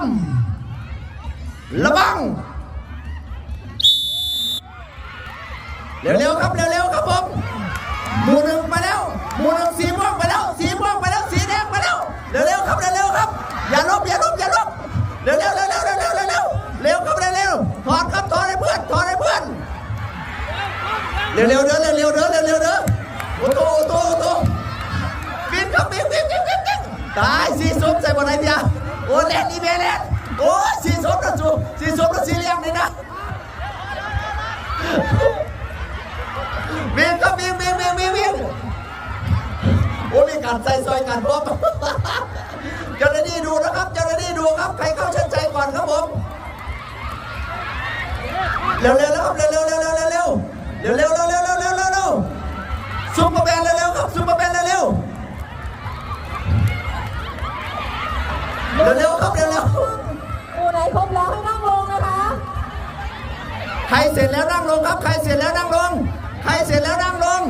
มระวัง เร็วๆครับเร็วๆครับผมหมู่หนึ่งไปแล้วหมู่หนึ่งสีม่วงไปแล้ว สีม่วงไปแล้วสีแดงไปแล้วเร็วๆครับเร็วๆครับ อย่าลบอย่าลบอย่าลบเร็วๆเร็วๆเร็วๆเร็วๆเร็วๆเร็วๆครับเร็วๆถอนครับถอนให้เพื่อนถอนให้เพื่อนเร็วๆเด้อเร็วๆเด้อเร็วๆเด้อโอ้โตโอ้โตโอ้โตบินครับบินบินบินบินบินตายสีส้มใส่บนไหนเดีย โอ้แลนนี่แม่แลนโอ้สีส้มนะจูสีส้มนะสีเหลืองนี่นะบินครับบินบินบินบินบินโอ้มีการใส่ซอยกันพร้อมเจ้าหน้าที่ดูนะครับเจ้าหน้าที่ดูครับ ใครเข้าเส้นใจก่อนครับผมเร็วๆแล้วครับเร็วๆเร็วๆเร็วๆเร็วๆเร็วๆเร็วๆเร็วๆเร็วๆเร็วๆเร็วๆเร็วๆซุปเปอร์แมนเร็วๆครับซุปเปอร์แมนเร็วๆ เร็วๆครับเร็วหมู่ไหนครบแล้วให้นั่งลงนะคะ ๆใครเสร็จแล้วนั่งลงครับ ใครเสร็จแล้วนั่งลง ใครเสร็จแล้วนั่งลง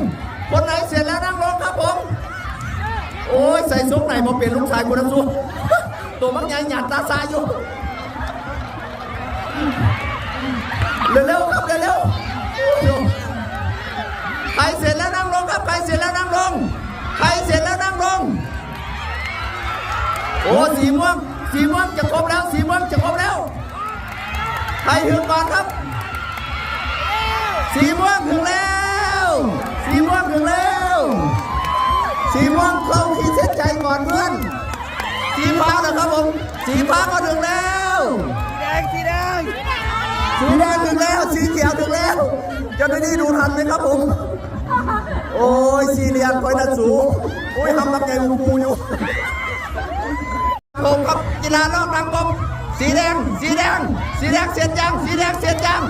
คนไหนเสร็จแล้วนั่งลงครับผม โอ้ยใส่ซุปไหนมาเปลี่ยนลูกชายกูน้ำซุปตัวมักใหญ่หยาดตาซาอยู่ เร็วๆ โอ้สีม่วงสีม่วงจะครบแล้ว สีม่วงจะครบแล้วใครถึงก่อนครับ สีม่วงถึงแล้ว สีม่วงถึงแล้ว สีม่วงเข้าขีดเส้นใจก่อนเพื่อนสีฟ้านะครับผม สีฟ้าก็ถึงแล้วแดงสีแดงสีแดงถึงแล้ว สีเขียวถึงแล้วเจ้าหน้าที่ดูทันไหมครับผม โอ้ยสีเหลียงคอยนัดสูโอ้ยทำรับไงกูปูอยู่ ผมครับกีฬารอบนังผมสีแดง สีแดง สีแดงเสร็จยัง สีแดงเสร็จยัง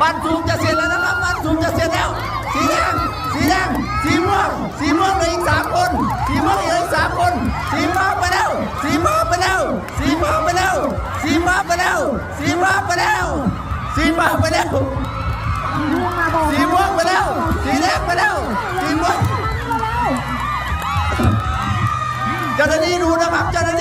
บ้านสูงจะเสร็จแล้วนะครับบ้านสูงจะเสร็จแล้ว สีแดง สีแดง สีม่วง สีม่วงเหลืออีกสามคน สีม่วงเหลืออีกสามคน สีฟ้าไปแล้ว สีฟ้าไปแล้ว สีฟ้าไปแล้ว สีฟ้าไปแล้ว สีฟ้าไปแล้ว สีฟ้าไปแล้ว สีม่วงไปแล้ว สีแดงไปแล้ว สีม่วงเจ้าหน้าที่ดูนะครับเจ้าหน้า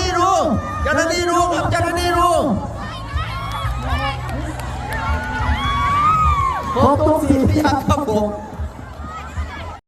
น้องตุ๊กสีพิยาครับผม